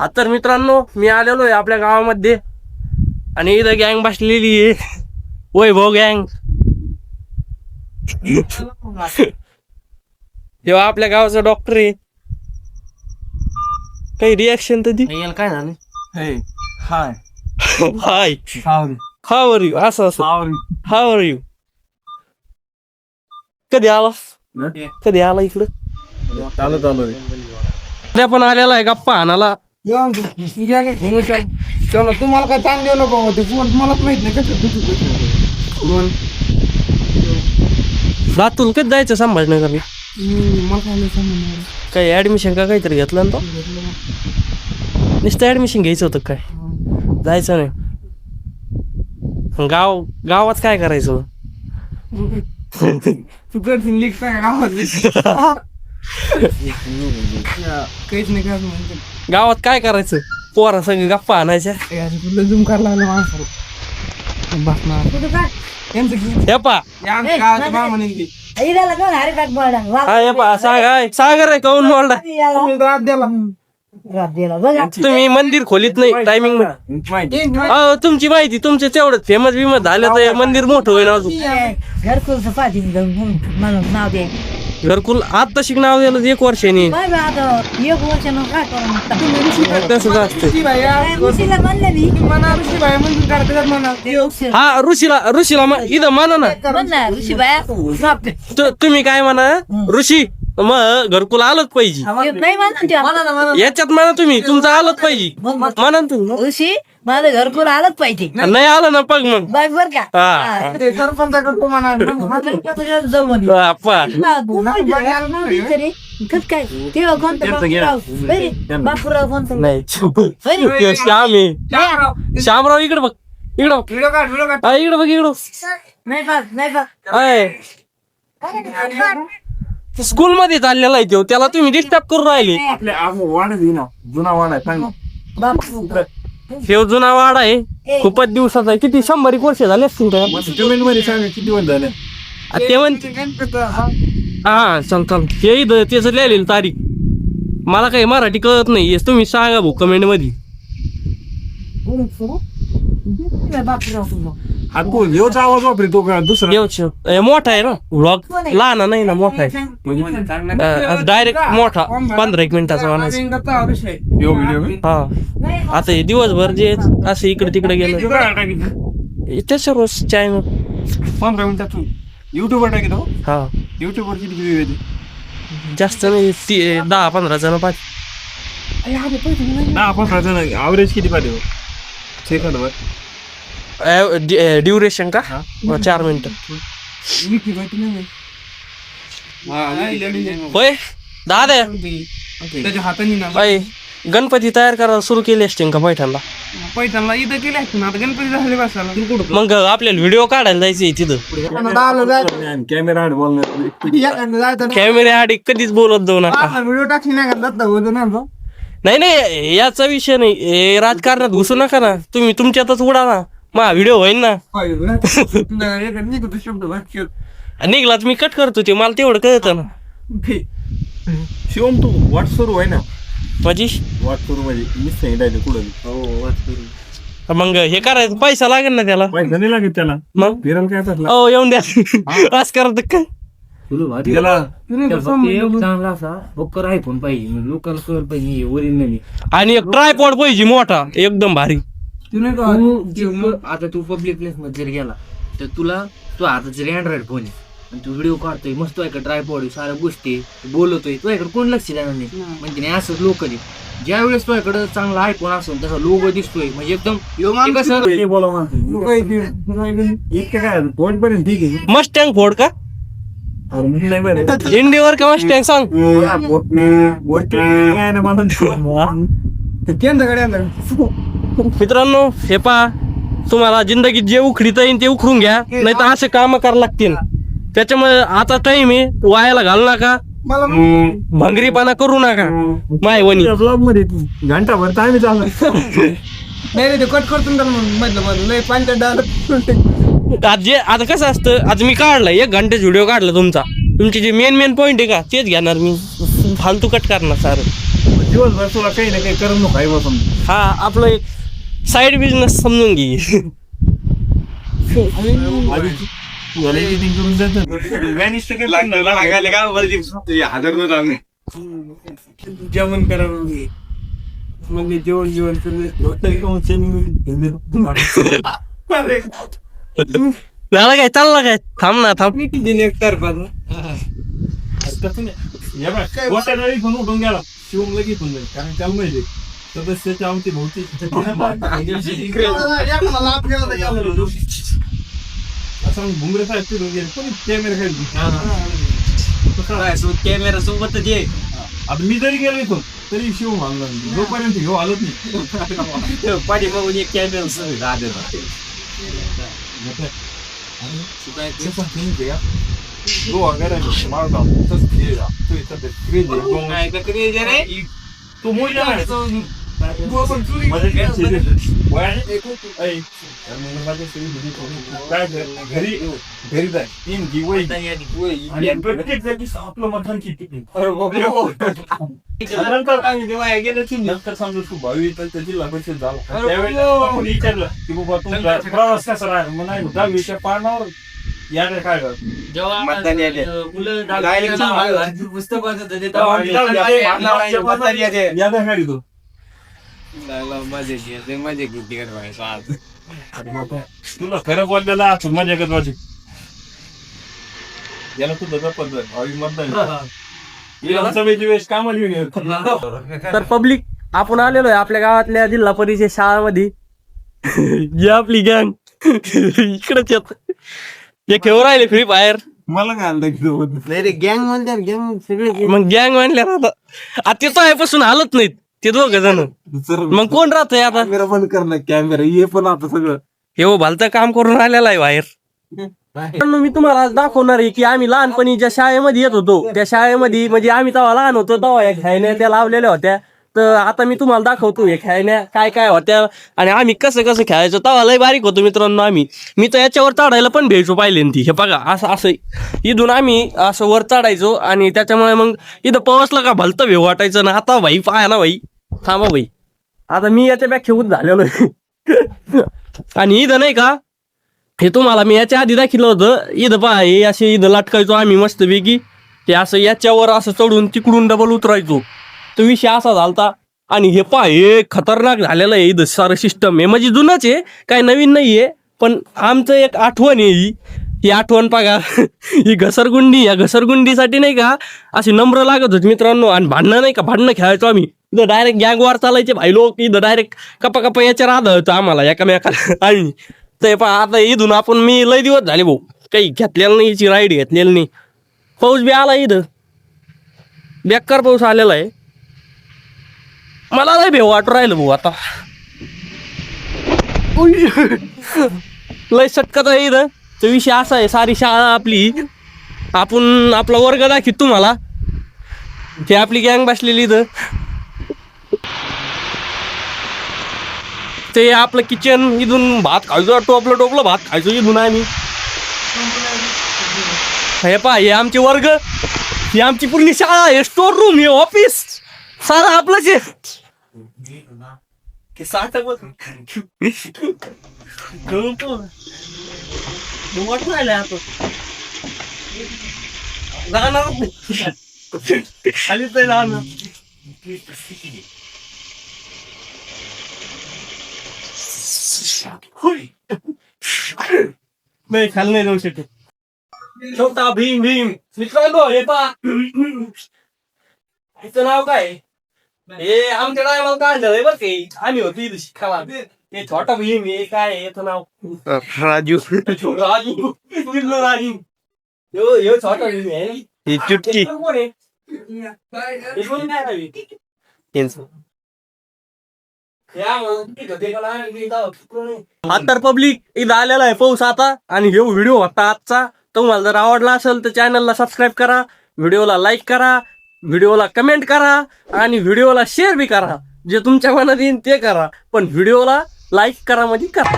हा तर मित्रांनो मी आलेलो आहे आपल्या गावामध्ये. आणि इथं गँग बसलेली आहे. वैभव गँग तेव्हा आपल्या गावाचा डॉक्टर आहे. काही रिॲक्शन तर दी. काय झालं? हे हाय. हाय. सावरी. हाव आर यू असं असं. हाव आर यू कधी आला कधी आला इकडं? चालू चालू त्या पण आलेला आहे गप्पा आणाला चलो. तुम्हाला काय ताण देऊ नको ते फोन मलाच माहीत नाही कसं तुझं कसं फोन कधी जायचं संभाजीनगरला? मला काय नाही समजणार. काही ऍडमिशन का काहीतरी घेतलं ना तो? नुसतं ऍडमिशन घ्यायचं होतं काय? जायचं नाही. गाव गावात काय करायचं? तू करशील लीक काय काहीच नाही काय म्हणते गावात काय करायचं? पोरा सगळं गप्पा आणायच्या. करायला लागलं माणसाला. बसणार. यांचं की- हे पा. कोण बोलला हा हे पा सांग सागर आहे काऊन मोडला. तुम्ही तर आत द्याला. दिला बघा. तुम्ही मंदिर खोलीत नाही टायमिंग माहिती. अहो तुमची माहिती तुमचे तेवढं फेमस बिमस झालं तर हे मंदिर मोठं होईल अजून. घरकुल नाव दे. घरकुल आता शिक नाव दिलं एक वर्षाने. आता एक वर्ष मग काय करू? तसंच असतं. उशीला म्हणलं मी? हा ऋषीला ऋषीला म- इथं म्हणा ना. ऋषी बाया तु- तुम्ही काय म्हणा ऋषी मग घरकुल आलंच पाहिजे. नाही याच्यात म्हणा तुम्ही तुमचं आलंच पाहिजे. म्हणा ना तुम्ही. ऋषी माझं घरकुल आलंच पाहिजे. नाही आलं ना पग मग. बघ बर का. हा. ते सरपंचाकडे तो जमून कस काय? ते कोणतं बापूराव? बरे, बापूराव कोणतं? नाही बरे. ते श्याम आहे. श्यामराव. इकडे बघ. इकडे बघ. व्हिडिओ काढ व्हिडिओ काढ. हा, इकडे बघ इकडं नाही स्कूल मध्ये चाललेला आहे तो. त्याला तुम्ही डिस्टर्ब करून राहिले. आपल्या वाढ ना. जुना वाढ आहे सांग बापू. हे जुना वाडा आहे खूपच दिवसाचा आहे. किती शंभर एक वर्ष झाले असतील मध्ये सांग किती वर झाले? आ, ते म्हणते हा. चल चल. हे इथं त्याचं लिहिलेलं तारीख. मला काही मराठी कळत नाही. हेच तुम्ही सांगा भाऊ कमेंटमध्ये बापूराव हा तू ह्योच आवाज वापरतो का दुसरा? येऊच. ए, मोठा आहे ना व्लॉग लहान नाही ना मोठा आहे. डायरेक्ट मोठा. पंधरा एक मिनिटाचा म्हणायचा हा. आता हे दिवसभर जे असं इकडे तिकडे गेलं. त्याच्यावर चॅनल पंधरा मिनिटात युट्यूबवर टाकितो हा. युट्यूबवर किती किती येते? जास्त नाही ती दहा पंधरा जण पाहिजे दहा पंधरा जण. ॲव्हरेज किती पाहिजे सेकंदवर. ड्युरेशन का? चार मिनिटं. होय? दादा. त्याच्या हाताने ना. बाई गणपती तयार करायला सुरू केली असते का पैठणला? पैठणला इथं केले ना. आता गणपती झाले बसायला. मग आपल्याला व्हिडिओ काढायला जायचंय तिथं. कॅमेरा बोलणार कॅमेरे आडी कधीच बोलत जाऊ नका. व्हिडिओ टाकली नाही ना. नाही नाही याचा विषय नाही. हे राजकारणात घुसू नका ना. तुम्ही तुमच्यातच उडा ना. मा व्हिडिओ होईल ना. निघतो शब्द वाक्य. निघलाच मी कट करतो ते मला तेवढं कळतं ना. शिवम तू वाट सुरू आहे ना? माझी? वाट सुरू म्हणजे मी सांगितलं कुठं? हो वाट सुरू. मग हे करायचं पैसा लागेल ना त्याला? पैसा नाही लागेल त्याला. मग? फिरायला काय असला हो येऊन द्या. असं करत काय? त्याला चांगला असा बक्कर आयफोन पाहिजे. लोकांना कळलं पाहिजे ओरिजिनल आणि एक ट्रायपॉड पाहिजे मोठा एकदम भारी. तू आता तू पब्लिक प्लेस मध्ये जर गेला तर तुला तो आता जरी अँड्रॉइड फोन आहे आणि तू व्हिडिओ काढतोय मस्त तुझ्याकडे ट्रायपॉड साऱ्या गोष्टी आहे, बोलतोय तुझ्याकडे कोण लक्ष देणार नाही म्हणजे नाही असंच लोक ज्या वेळेस तुझ्याकडे चांगला आयफोन असेल तसा लोगो दिसतोय म्हणजे एकदम ते कसं ते बोला इतकं काय पॉईंट पर्यंत ठीक आहे मस्टँग फोड का अरे मी नाही बरं इंडियावर का मस्टँग सांग काय ना मला केंद्राकडे मित्रांनो हे पहा. तुम्हाला जिंदगीत जे उखडीत येईल ते उखडून घ्या. नाही तर असे काम करावं लागतील. त्याच्यामुळे आता टाइम आहे. वायाला घालू नका. मला भंगरीपणा करू नका. माय वनी ब्लॉगमध्ये घंटा भर टाइम नाही रे ते कट करतो ना मधलं मधलं. लय पंचायत डायलॉग आज जे आता कसं असतं? आज मी काढला एक घंटेच व्हिडिओ काढला तुमचा. तुमचे जे मेन मेन पॉईंट आहे का? तेच घेणार मी. फालतू कट करणार सारं. दिवसभर तुला काही ना काही बसून हा आपलं एक साईड बिझनेस समजून घे. जेवण करावं मग जेवण जेवण झालं काय? चाललं काय? थांब ना थांब. उठून गेला. शिवम लगेच उठून जाईल कारण त्याला माहिती सदस्याच्या आमची भोवती असं भुंगरे साहेब तिथून गेले कोणी कॅमेरा खाली कॅमेरा सोबतच ये आता मी जरी गेलो इथून तरी शिव मानला जोपर्यंत घेऊ आलोच नाही पाठीमागून एक camera Marta, estás querida. Tu estás querida. तू आहे. काय घरी घरी जाय तीन प्रत्येक जागी आपलं मतदान किती नंतर समजा तू भावी तर त्याची लागवड झाला त्यावेळेस आपण विचारलं की बाबा तुमचा प्रवास कसा राहिला मग नाही दहावीच्या पानावर यार काय कर जेव्हा मतदान यायले. मुलं गायले तुला खरं बोललेला असं मजा करत याला तू मतदान वेळेस कामाला येऊन. तर पब्लिक आपण आलेलो आहे आपल्या गावातल्या जिल्हा परिषद शाळामध्ये. जी आपली गँग इकडेच येत. हे खेळू राहिले फ्री फायर मला काय आणलं की तू? नाही रे गँग म्हणतात गँग सगळे मग गँग म्हणल्या आता आता ते तो पासून हालत नाहीत. ते दोघ जण. मग कोण राहतंय आता? कॅमेरा बंद करणं कॅमेरा हे पण आता सगळं. हे हो भलतं काम करून राहिलेला आहे बाहेर. मित्रांनो, मी तुम्हाला आज दाखवणार आहे की आम्ही लहानपणी ज्या शाळेमध्ये येत होतो त्या शाळेमध्ये म्हणजे आम्ही तेव्हा लहान होतो तेव्हा या खेळण्या त्या लावलेल्या होत्या. तर आता मी तुम्हाला दाखवतो हे खेळण्या काय काय होत्या आणि आम्ही कसं कसं खेळायचो. तेव्हा लय बारीक होतो मित्रांनो आम्ही. मी तर याच्यावर चढायला पण भेटू पाहिले ना ती हे बघा असं असं इथून आम्ही असं वर चढायचो आणि त्याच्यामुळे मग इथं पवसलं का भलतं भेव वाटायचं ना. आता भाई पाहा ना भाई. थांबा भाई आता मी याच्या खेळून झालेलो आहे. आणि इथं नाही का हे तुम्हाला मी याच्या आधी दाखवलं होतं इथं पहा हे असे इथं लटकायचो आम्ही मस्तपैकी. ते असं याच्यावर असं चढून तिकडून डबल उतरायचो. तो विषय असा झालता. आणि हे पहा हे खतरनाक झालेलं आहे इथं सारं सिस्टम आहे. म्हणजे जुनंच आहे काय नवीन नाही आहे पण आमचं एक आठवण आहे ही. ही आठवण बघा. ही घसरगुंडी या घसरगुंडीसाठी नाही का अशी नम्र लागत होती मित्रांनो. आणि भांडणं नाही का भांडणं खेळायचो आम्ही. इथं डायरेक्ट गँगवार चालायचे भाई लोक. इथं डायरेक्ट कपा कपा याच्या होतं आम्हाला एकामेकाला. आणि ते पण आता इथून आपण मी लय दिवस झाले भाऊ. काही घेतलेलं नाही याची राईड घेतलेली नाही. पाऊस बी आला इथं. बेकार पाऊस आलेला आहे. मला लय भेव वाटू राहिलं भाऊ आता. लय सटकत आहे इथं. तो विषय असा आहे सारी शाळा आपली. आपण आपला वर्ग दाखीत तुम्हाला. ते आपली गँग बसलेली इथं. ते आपलं किचन इथून भात खायचो टोपलं टोपलं भात खायचो इथून आम्ही. हे पहा हे आमचे वर्ग. ही आमची पूर्ण शाळा हे स्टोर रूम हे ऑफिस सारा आपलंच आहे. साठ मोठं राहिलंय आता जाणार खालीच नाही जाणार नाही खाली नाही जाऊ शकत छोटा भीम भीम मित्रांनो हे पा हिचं नाव काय हे आमच्या टायमाला काढलं बरं काही आम्ही होतो इथं हे छोटा भीम हे काय आहे याचं नाव? राजू. राजू. राजू. यो यो छोटा भीम आहे ही चुटकी. हे कोण आहे? हे कोण नाही रावी? या मग, इथं ते मला इथं हा तर पब्लिक इथं आलेला आहे पाऊस आता आणि हे व्हिडिओ होता आजचा. तुम्हाला जर आवडला असेल तर चॅनलला सबस्क्राईब करा व्हिडिओला लाईक करा व्हिडिओला कमेंट करा आणि व्हिडिओला शेअर बी करा. जे तुमच्या मनात येईल ते करा. पण व्हिडिओला लाईक करा म्हणजे करा.